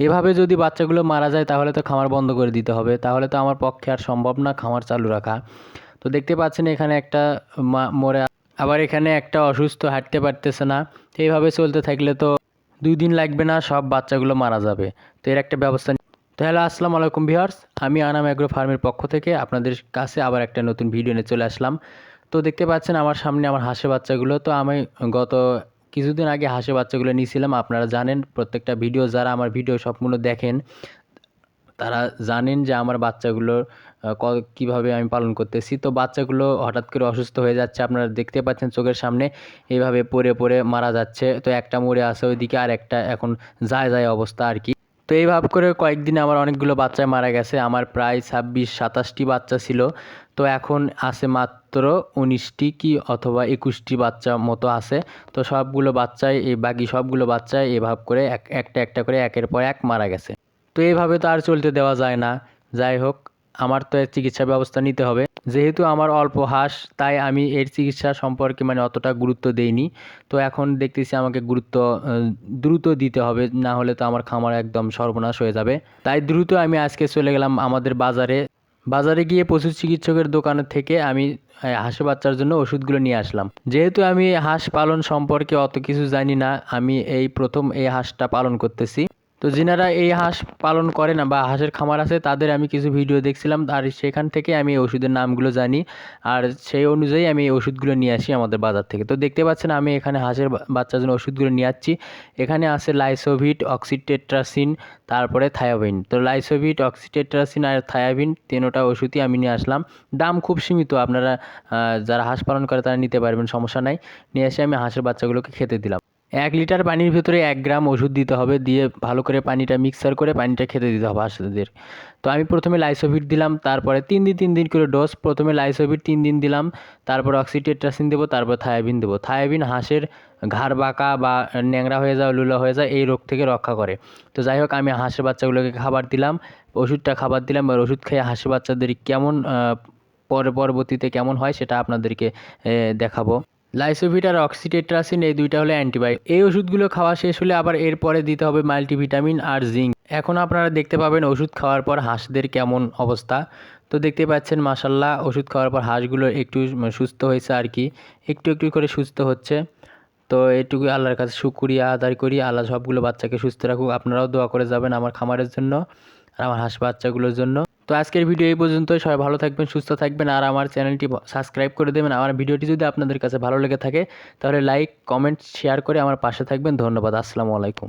এভাবে যদি বাচ্চাগুলো মারা যায়, তাহলে তো খামার বন্ধ করে দিতে হবে। তাহলে তো আমার পক্ষে আর সম্ভব না খামার চালু রাখা। তো দেখতে পাচ্ছেন এখানে একটা মরে আবার এখানে একটা অসুস্থ হাঁটতে পারতেছে না। এইভাবে চলতে থাকলে তো দুই দিন লাগবে না, সব বাচ্চাগুলো মারা যাবে। তো এর একটা ব্যবস্থা তো হ্যালো, আসসালামু আলাইকুম ভিউয়ার্স। আমি আনাম অ্যাগ্রো ফার্মের পক্ষ থেকে আপনাদের কাছে আবার একটা নতুন ভিডিও নিয়ে চলে আসলাম। তো দেখতে পাচ্ছেন আমার সামনে আমার হাঁসের বাচ্চাগুলো। তো আমি গত কিছুদিন আগে হাঁসের বাচ্চাগুলো নিয়েছিলাম, আপনারা জানেন, প্রত্যেকটা ভিডিও যারা আমার ভিডিও সবগুলো দেখেন, তারা জানেন যে আমার বাচ্চাগুলোর ক- কীভাবে আমি পালন করতেছি। তো বাচ্চাগুলো হঠাৎ করে অসুস্থ হয়ে যাচ্ছে, আপনারা দেখতে পাচ্ছেন চোখের সামনে, এইভাবে পড়ে পড়ে মারা যাচ্ছে। তো একটা মরে আছে, ওইদিকে আর একটা এখন যায় যায় অবস্থা আর কি। তো এই ভাব করে কয়েকদিন আমার অনেকগুলো বাচ্চা মারা গেছে। আমার প্রায় ছাব্বিশ, সাতাশটি বাচ্চা ছিল। তো এখন আছে মাত্র উনিশটি কি অথবা একুশটি বাচ্চা মতো আছে। তো সবগুলো বাচ্চাই, এই বাকি সবগুলো বাচ্চাই এভাবে করে এক, একটা একটা করে একের পর এক মারা গেছে। তো এইভাবে তো আর চলতে দেওয়া যায় না। যাই হোক আমার তো এর চিকিৎসা ব্যবস্থা নিতে হবে। যেহেতু আমার অল্প হাঁস, তাই আমি এর চিকিৎসা সম্পর্কে মানে অতটা গুরুত্ব দেইনি। তো এখন দেখতেছি আমাকে গুরুত্ব দ্রুত দিতে হবে, না হলে তো আমার খামার একদম সর্বনাশ হয়ে যাবে। তাই দ্রুত আমি আজকে চলে গেলাম আমাদের বাজারে। বাজারে গিয়ে পশু চিকিৎসকের দোকান থেকে আমি হাঁসের বাচ্চার জন্য ওষুধগুলো নিয়ে আসলাম। যেহেতু আমি হাঁস পালন সম্পর্কে অত কিছু জানি না, আমি এই প্রথম এই হাঁসটা পালন করতেছি। তো যিনারা এই হাঁস পালন করে না বা হাঁসের খামার আছে, তাদের আমি কিছু ভিডিও দেখছিলাম। আর সেখান থেকে আমি এই ওষুধের নামগুলো জানি। আর সেই অনুযায়ী আমি এই ওষুধগুলো নিয়ে আসি আমাদের বাজার থেকে। তো দেখতে পাচ্ছেন, আমি এখানে হাঁসের বাচ্চার জন্য ওষুধগুলো নিয়ে আসছি। এখানে আছে লাইসোভিট, অক্সিটেট্রাসিন, তারপরে থায়াবিন তো লাইসোভিট, অক্সিটেট্রাসিন আর থায়োভিন তিনোটা ওষুধই আমি নিয়ে আসলাম। দাম খুব সীমিত, আপনারা যারা হাঁস পালন করে তারা নিতে পারবেন, সমস্যা নাই। নিয়ে এসে আমি হাঁসের বাচ্চাগুলোকে খেতে দিলাম। এক লিটার পানির ভিতরে এক গ্রাম ওষুধ দিতে হবে, দিয়ে ভালো করে পানিটা মিক্সার করে পানিটা খেতে দিতে হবে হাঁসদের তো আমি প্রথমে লাইসোভিট দিলাম, তারপরে তিন দিন তিন দিন করে ডোজ প্রথমে লাইসোভিট তিন দিন দিলাম, তারপর অক্সিটেট্রাসিন দেবো, তারপর থায়াবিন দেবো। থায়াবিন হাঁসের ঘাড় বাঁকা বা ন্যাংরা হয়ে যাওয়া লুলা হয়ে যায়, এই রোগ থেকে রক্ষা করে। তো যাই হোক, আমি হাঁসের বাচ্চাগুলোকে খাবার দিলাম, ওষুধটা খাবার দিলাম আর ওষুধ খেয়ে হাঁসের বাচ্চাদের কেমন পরবর্তীতে কেমন হয় সেটা আপনাদেরকে দেখাবো। লাইসোভিট আর অক্সিটেট্রাসিন, এই দুইটা হলো অ্যান্টিবায়োটিক এই ওষুধগুলো খাওয়া শেষ হলে আবার এরপরে দিতে হবে মাল্টিভিটামিন আর জিঙ্ক। এখন আপনারা দেখতে পাবেন ওষুধ খাওয়ার পর হাঁসদের কেমন অবস্থা। তো দেখতে পাচ্ছেন মাসাল্লাহ ওষুধ খাওয়ার পর হাঁসগুলো একটু সুস্থ হয়েছে আর কি। একটু একটু করে সুস্থ হচ্ছে। তো এটুকু আল্লাহর কাছে শুক্রিয়া আদায় করি। আল্লাহ সবগুলো বাচ্চাকে সুস্থ রাখুক। আপনারাও দোয়া করে যাবেন আমার খামারের জন্য আর আমার হাঁস বাচ্চাগুলোর জন্য। তো আজকের ভিডিও এই পর্যন্ত সবাই ভালো থাকবেন, সুস্থ থাকবেন আর আমার চ্যানেলটি সাবস্ক্রাইব করে দেবেন। আমার ভিডিওটি যদি আপনাদের কাছে ভালো লেগে থাকে, তাহলে লাইক কমেন্ট শেয়ার করে আমার পাশে থাকবেন। ধন্যবাদ, আসসালামু আলাইকুম।